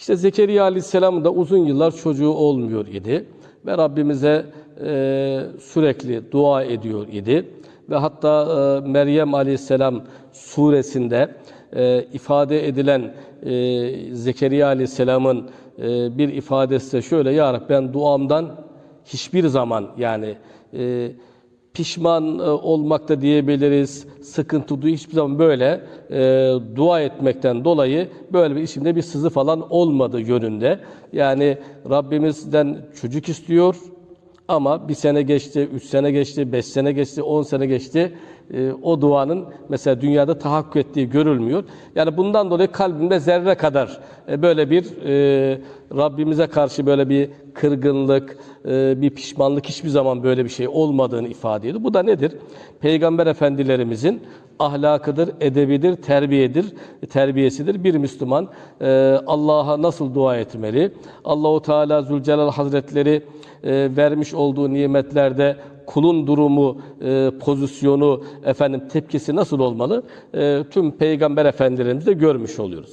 İşte Zekeriya Aleyhisselam da uzun yıllar çocuğu olmuyor idi ve Rabbimize e, sürekli dua ediyor idi. Ve hatta e, Meryem Aleyhisselam suresinde e, ifade edilen e, Zekeriya Aleyhisselam'ın e, bir ifadesi de şöyle ya Rabbi ben duamdan hiçbir zaman yani e, pişman e, olmak da diyebiliriz, sıkıntı duyu hiçbir zaman böyle e, dua etmekten dolayı böyle bir içimde bir sızı falan olmadı yönünde. Yani Rabbimizden çocuk istiyor ama bir sene geçti, üç sene geçti, beş sene geçti, on sene geçti. E, o duanın mesela dünyada tahakkuk ettiği görülmüyor. Yani bundan dolayı kalbimde zerre kadar e, böyle bir e, Rabbimize karşı böyle bir kırgınlık, e, bir pişmanlık hiçbir zaman böyle bir şey olmadığını ifade ediyor. Bu da nedir? Peygamber efendilerimizin ahlakıdır, edebidir, terbiyedir, terbiyesidir. Bir Müslüman e, Allah'a nasıl dua etmeli? Allahu Teala Zülcelal Hazretleri e, vermiş olduğu nimetlerde kulun durumu, e, pozisyonu, efendim tepkisi nasıl olmalı? E, tüm peygamber efendilerimizi de görmüş oluyoruz.